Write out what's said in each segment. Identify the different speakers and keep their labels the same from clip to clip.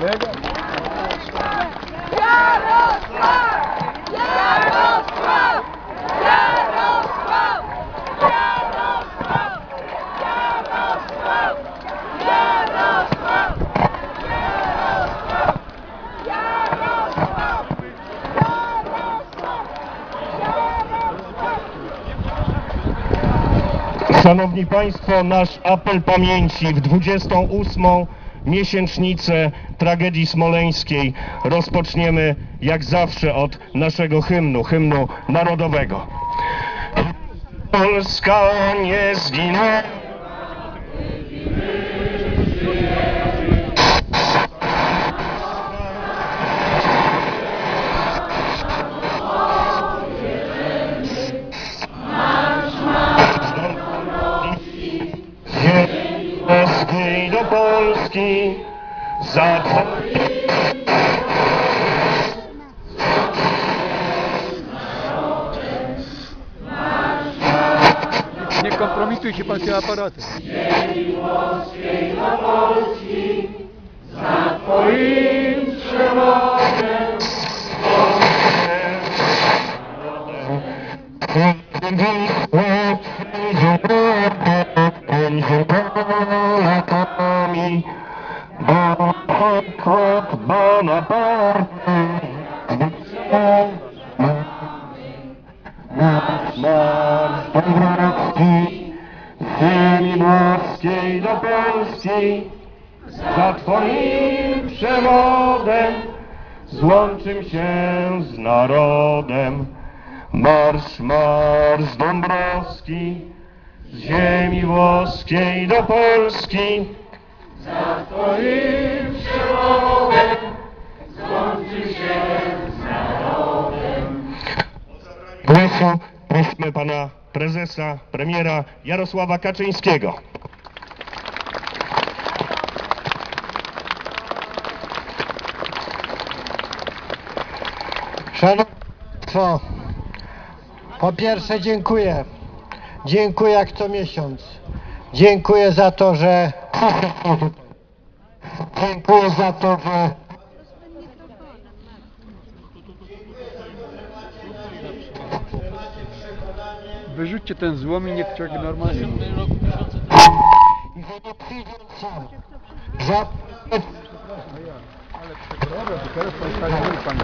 Speaker 1: kolega.
Speaker 2: Jarosław! Jarosław! Jarosław!
Speaker 3: Szanowni Państwo, nasz apel pamięci w 28. miesięcznicę tragedii smoleńskiej rozpoczniemy jak zawsze od naszego hymnu, hymnu narodowego. Polska nie zginie. Polski za
Speaker 1: Nie kompromituj się pan się aparatem.
Speaker 3: Polski za twoim trzymam. Kot Bonaparte Nasz marsz Dąbrowski z ziemi włoskiej do Polski za Twoim przewodem złączym się z narodem. Marsz, marsz Dąbrowski z ziemi włoskiej do Polski za Twoim Głosu prosimy pana prezesa, premiera Jarosława Kaczyńskiego.
Speaker 4: Szanowni po pierwsze dziękuję. Dziękuję jak co miesiąc. Dziękuję za to, że. Dziękuję za to, że.
Speaker 1: Wyrzućcie ten złom i niech człowiek normalnie mówi.
Speaker 4: i że nie przyjdzie sam. Że
Speaker 1: Dobra, to teraz pan stanie pan.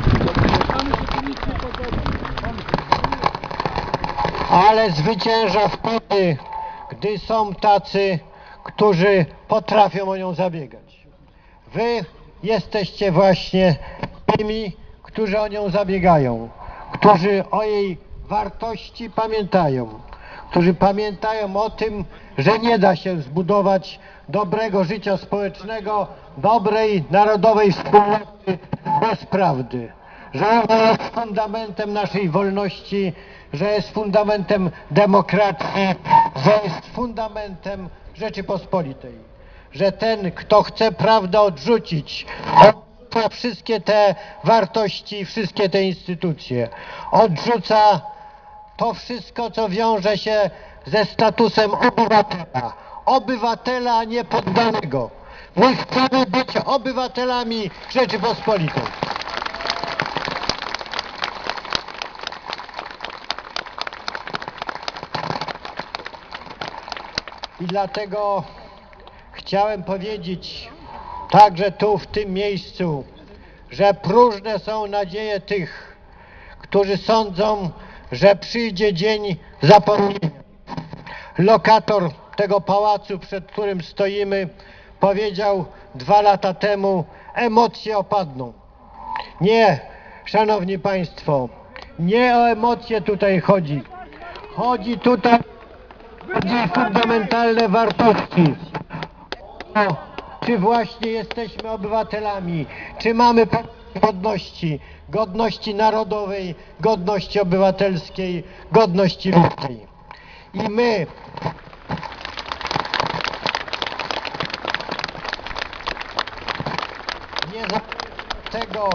Speaker 4: ale zwycięża wtedy, gdy są tacy, którzy potrafią o nią zabiegać. Wy jesteście właśnie tymi, którzy o nią zabiegają, którzy o jej wartości pamiętają, którzy pamiętają o tym, że nie da się zbudować dobrego życia społecznego, dobrej narodowej wspólnoty bez prawdy, że ona jest fundamentem naszej wolności, że jest fundamentem demokracji, że jest fundamentem Rzeczypospolitej. Że ten, kto chce prawdę odrzucić, odrzuca wszystkie te wartości, wszystkie te instytucje. Odrzuca to wszystko, co wiąże się ze statusem obywatela. Obywatela, a nie poddanego. My chcemy być obywatelami Rzeczypospolitej. I dlatego chciałem powiedzieć także tu, w tym miejscu, że próżne są nadzieje tych, którzy sądzą, że przyjdzie dzień zapomnienia. Lokator tego pałacu, przed którym stoimy, powiedział dwa lata temu, emocje opadną. Nie, szanowni państwo, nie o emocje tutaj chodzi. Chodzi tutaj bardziej fundamentalne wartości. Czy właśnie jesteśmy obywatelami, czy mamy godności, godności narodowej, godności obywatelskiej, godności ludzkiej. I my, nie tego,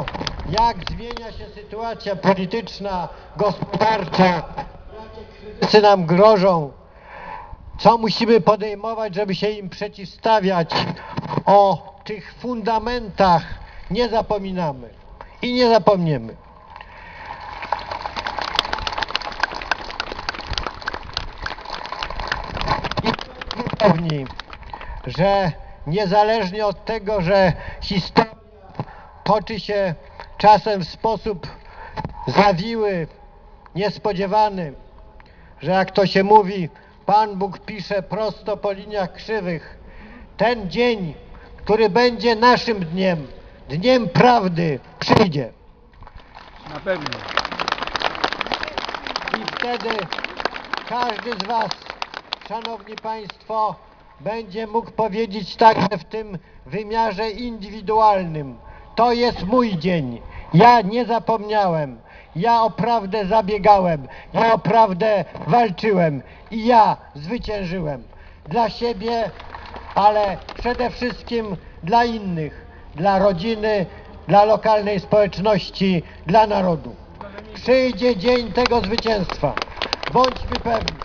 Speaker 4: jak zmienia się sytuacja polityczna, gospodarcza, jakie kryzysy nam grożą, co musimy podejmować, żeby się im przeciwstawiać, o tych fundamentach nie zapominamy i nie zapomniemy. I że niezależnie od tego, że historia toczy się czasem w sposób zawiły, niespodziewany, że jak to się mówi, Pan Bóg pisze prosto po liniach krzywych. Ten dzień, który będzie naszym dniem, dniem prawdy, przyjdzie.
Speaker 1: Na pewno.
Speaker 4: I wtedy każdy z Was, Szanowni Państwo, będzie mógł powiedzieć także w tym wymiarze indywidualnym. To jest mój dzień. Ja nie zapomniałem. Ja o prawdę zabiegałem. Ja o prawdę walczyłem. I ja zwyciężyłem. Dla siebie, ale przede wszystkim dla innych. Dla rodziny, dla lokalnej społeczności, dla narodu. Przyjdzie dzień tego zwycięstwa. Bądźmy pewni.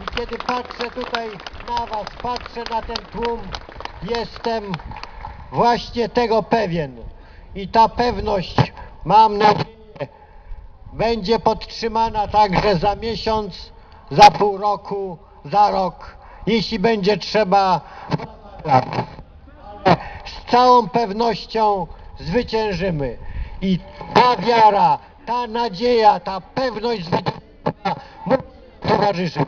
Speaker 4: I kiedy patrzę tutaj na Was, patrzę na ten tłum, jestem właśnie tego pewien. I ta pewność, mam nadzieję, będzie podtrzymana także za miesiąc, za pół roku, za rok, jeśli będzie trzeba. Ale z całą pewnością zwyciężymy. I ta wiara, ta nadzieja, ta pewność zwycięstwa musi towarzyszyć.